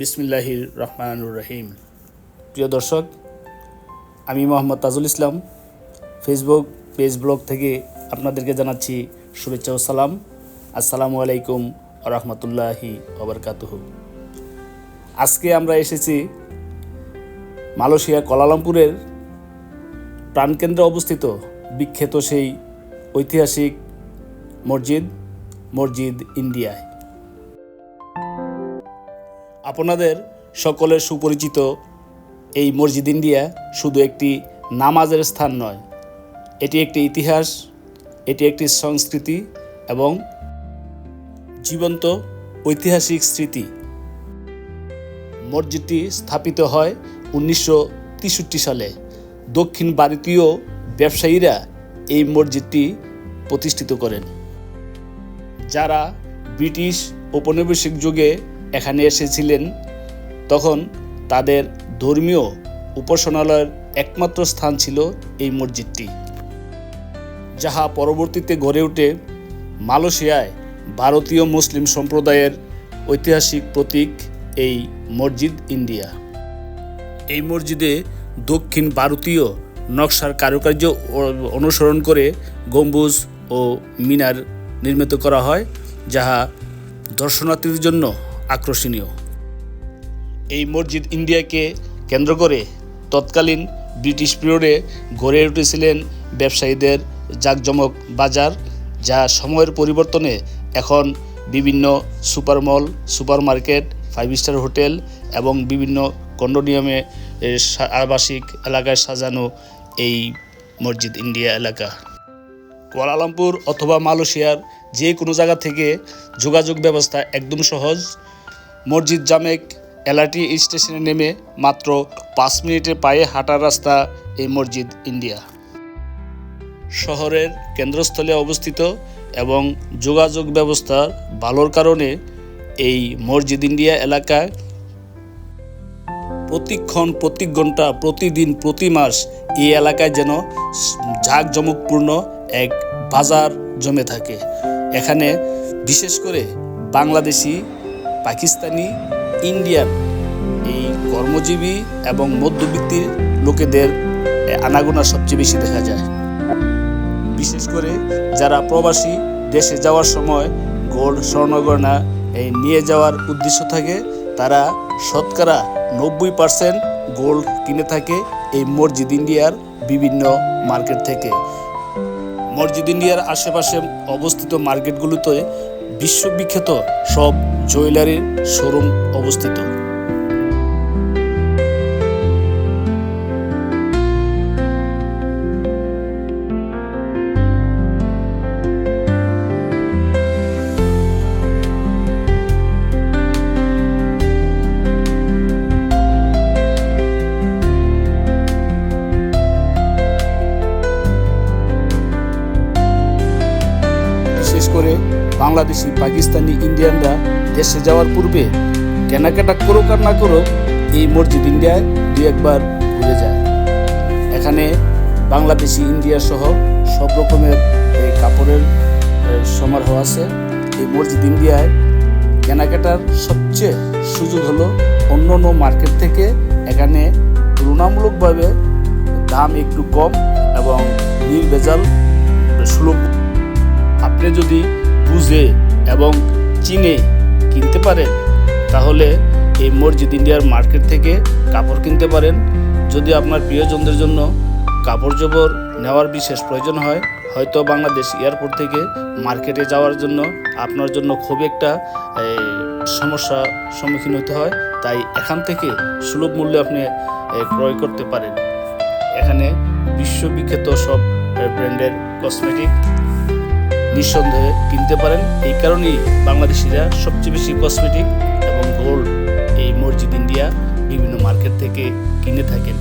বিসমিল্লাহির রহমানুর রহিম। প্রিয় দর্শক, আমি Mohammad Tajul Islam. Facebook page blog থেকে আপনাদেরকে জানাচ্ছি শুভেচ্ছা ও সালাম। আসসালামু আলাইকুম রহমতুল্লাহি ওবরকাতুহু। আজকে আমরা এসেছি মালয়েশিয়া কলালামপুরের প্রাণকেন্দ্রে অবস্থিত বিখ্যাত সেই ঐতিহাসিক মসজিদ মসজিদ ইন্ডিয়ায়। আপনাদের সকলের সুপরিচিত এই মসজিদ ইন্ডিয়া শুধু একটি নামাজের স্থান নয়, এটি একটি ইতিহাস, এটি একটি সংস্কৃতি এবং জীবন্ত ঐতিহাসিক স্মৃতি। মসজিদটি স্থাপিত হয় উনিশশো তেষট্টি সালে। দক্ষিণ ভারতীয় ব্যবসায়ীরা এই মসজিদটি প্রতিষ্ঠিত করেন। যারা ব্রিটিশ ঔপনিবেশিক যুগে এখানে এসেছিলেন, তখন তাদের ধর্মীয় উপাসনালয়ের একমাত্র স্থান ছিল এই মসজিদটি, যাহা পরবর্তীতে গড়ে ওঠে মালয়েশিয়ায় ভারতীয় মুসলিম সম্প্রদায়ের ঐতিহাসিক প্রতীক এই মসজিদ ইন্ডিয়া। এই মসজিদে দক্ষিণ ভারতীয় নকশার কারুকার্য অনুসরণ করে গম্বুজ ও মিনার নির্মিত করা হয়, যাহা দর্শনার্থীদের জন্য আকর্ষণীয়। এই মসজিদ ইন্ডিয়াকে কেন্দ্র করে তৎকালীন ব্রিটিশ পিরিয়ডে গড়ে উঠেছিলেন ব্যবসায়ীদের জাঁকজমক বাজার, যা সময়ের পরিবর্তনে এখন বিভিন্ন super mall super market five star hotel এবং বিভিন্ন কন্ডোনিয়ামে আবাসিক এলাকায় সাজানো এই মসজিদ ইন্ডিয়া এলাকা। কুয়ালালামপুর অথবা মালয়েশিয়ার যে কোনো জায়গা থেকে যোগাযোগ ব্যবস্থা একদম সহজ। মসজিদ জামেক এলআরটি স্টেশনে নেমে মাত্র পাঁচ মিনিটের পায়ে হাঁটার রাস্তা এই মসজিদ ইন্ডিয়া। শহরের কেন্দ্রস্থলে অবস্থিত এবং যোগাযোগ ব্যবস্থার ভালোর কারণে এই মসজিদ ইন্ডিয়া এলাকায় প্রতিক্ষণ প্রতি ঘণ্টা প্রতিদিন প্রতি মাস এই এলাকায় যেন ঝাঁকজমকপূর্ণ এক বাজার জমে থাকে। এখানে বিশেষ করে বাংলাদেশি পাকিস্তানি, ইন্ডিয়ান এই কর্মজীবী এবং মধ্যবিত্তির লোকেদের আনাগোনা সবচেয়ে বেশি দেখা যায়। বিশেষ করে যারা প্রবাসী দেশে যাওয়ার সময় গোল্ড স্বর্ণগয়না এই নিয়ে যাওয়ার উদ্দেশ্য থাকে, তারা শতকরা নব্বই পার্সেন্ট গোল্ড কিনে থাকে এই মসজিদ ইন্ডিয়ার বিভিন্ন মার্কেট থেকে। মসজিদ ইন্ডিয়ার আশেপাশে অবস্থিত মার্কেটগুলোতে বিশ্ববিখ্যাত সব জুয়েলারির শোরুম অবস্থিত। করে বাংলাদেশি, পাকিস্তানি, ইন্ডিয়ানরা দেশে যাওয়ার পূর্বে কেনাকাটা করুক আর না করুক, এই মসজিদ ইন্ডিয়ায় দুই একবার ঘুরে যায়। এখানে বাংলাদেশি, ইন্ডিয়া সহ সব রকমের এই কাপড়ের সমারোহ আছে। এই মসজিদ ইন্ডিয়ায় কেনাকাটার সবচেয়ে সুযোগ হলো অন্য অন্য মার্কেট থেকে এখানে তুলনামূলকভাবে দাম একটু কম এবং নির্ভেজাল সুলভ আপনি যদি বুঝে এবং চিনে কিনতে পারেন, তাহলে এই মসজিদ ইন্ডিয়ার মার্কেট থেকে কাপড় কিনতে পারেন। যদি আপনার প্রিয়জনদের জন্য কাপড় জোবর নেওয়ার বিশেষ প্রয়োজন হয়, হয়তো বাংলাদেশ এয়ারপোর্ট থেকে মার্কেটে যাওয়ার জন্য আপনার জন্য খুব একটা সমস্যা সম্মুখীন হতে হয়। তাই এখান থেকে সুলভ মূল্যে আপনি ক্রয় করতে পারেন। এখানে বিশ্ববিখ্যাত সব ব্র্যান্ডের কসমেটিক নিঃসন্দেহে কিনতে পারেন। এই কারণেই বাংলাদেশিরা সবচেয়ে বেশি কসমেটিক এবং গোল্ড এই মসজিদ ইন্ডিয়া বিভিন্ন মার্কেট থেকে কিনে থাকেন।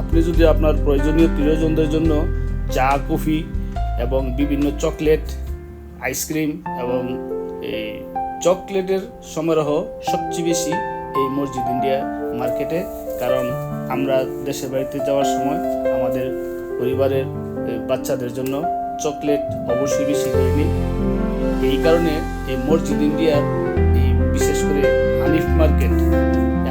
আপনি যদি আপনার প্রয়োজনীয় প্রিয়জনদের জন্য চা, কফি এবং বিভিন্ন চকলেট আইসক্রিম এবং এই চকলেটের সমারোহ সবচেয়ে বেশি এই মসজিদ ইন্ডিয়া মার্কেটে। কারণ আমরা দেশের বাড়িতে যাওয়ার সময় আমাদের পরিবারের বাচ্চাদের জন্য চকলেট অবশ্যই বেশি করে নিই এই কারণে এই মসজিদ ইন্ডিয়ার এই বিশেষ করে হানিফ মার্কেট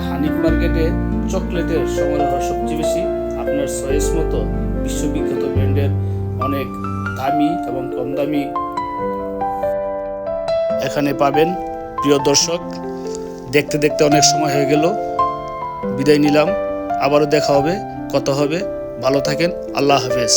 হানিফ মার্কেটে চকলেটের সমারোহ সবচেয়ে বেশি। আপনার চয়েস মতো বিশ্ববিখ্যাত ব্র্যান্ডের অনেক দামি এবং কম দামি এখানে পাবেন। প্রিয় দর্শক, দেখতে দেখতে অনেক সময় হয়ে গেল। বিদায় নিলাম। আবারও দেখা হবে, কথা হবে। ভালো থাকেন। আল্লাহ হাফেজ।